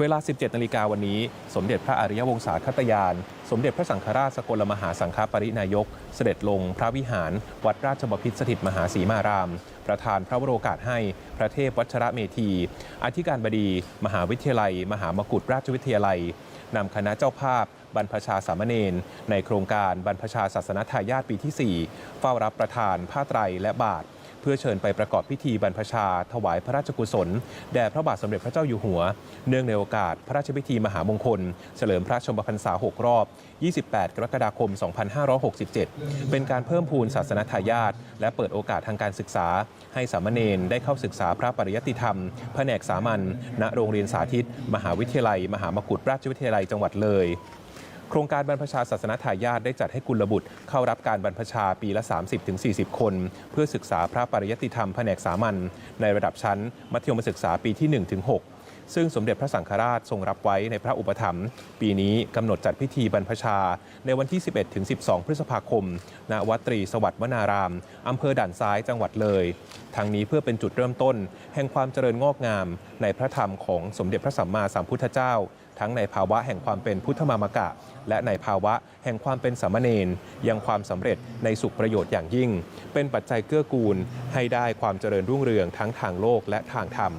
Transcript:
เวลา 17 นาฬิกาวันนี้ สมเด็จพระอริยวงศาคตยาน สมเด็จพระสังฆราชสกลมหาสังฆปรินายก เสด็จลงพระวิหาร วัดราชบพิตรสถิตมหาสีมาราม ประธานพระวโรกาสให้พระเทพวัชระเมธี อธิการบดี มหาวิทยาลัย มหามกุฏราชวิทยาลัยนำคณะเจ้าภาพ บรรพชาสามเณรในโครงการบรรพชาศาสนทายาทปีที่ 4 เฝ้ารับประทานผ้าไตรและบาท เพื่อเชิญไปประกอบพิธีบรรพชา ถวายพระราชกุศล แด่พระบาทสมเด็จพระเจ้าอยู่หัว เนื่องในโอกาสพระราชพิธีมหามงคล เฉลิมพระชนมพรรษา 6 รอบ 28 กรกฎาคม 2567 เป็นการเพิ่มพูนศาสนทายาทและเปิดโอกาสทางการศึกษา ให้สามเณรได้เข้าศึกษาพระปริยติธรรม แผนกสามัญณโรงเรียนสาธิต มหาวิทยาลัย มหามกุฏราชวิทยาลัยจังหวัดเลย โครงการบรรพชาศาสนทายาทได้จัดให้กุลบุตร เข้ารับการบรรพชาปีละ 30-40 คน เพื่อศึกษาพระปริยติธรรมแผนกสามัญในระดับชั้น มัธยมศึกษาปีที่ 1-6 ซึ่งสมเด็จพระสังฆราชทรงรับไว้ในพระอุปถัมภ์ปีนี้กำหนดจัดพิธีบรรพชา ในวันที่ 11-12 พฤษภาคม ณ วัดตรีสวัสดิ์วนาราม อำเภอด่านซ้ายจังหวัดเลยทั้งนี้เพื่อเป็นจุดเริ่มต้น แห่งความเจริญงอกงาม ในพระธรรมของสมเด็จพระสัมมาสัมพุทธเจ้า ทั้งในภาวะแห่งความเป็นพุทธมามกะ และในภาวะแห่งความเป็นสามเณรยังความสำเร็จในสุขประโยชน์อย่างยิ่ง เป็นปัจจัยเกื้อกูลให้ได้ความเจริญรุ่งเรืองทั้งทางโลกและทางธรรม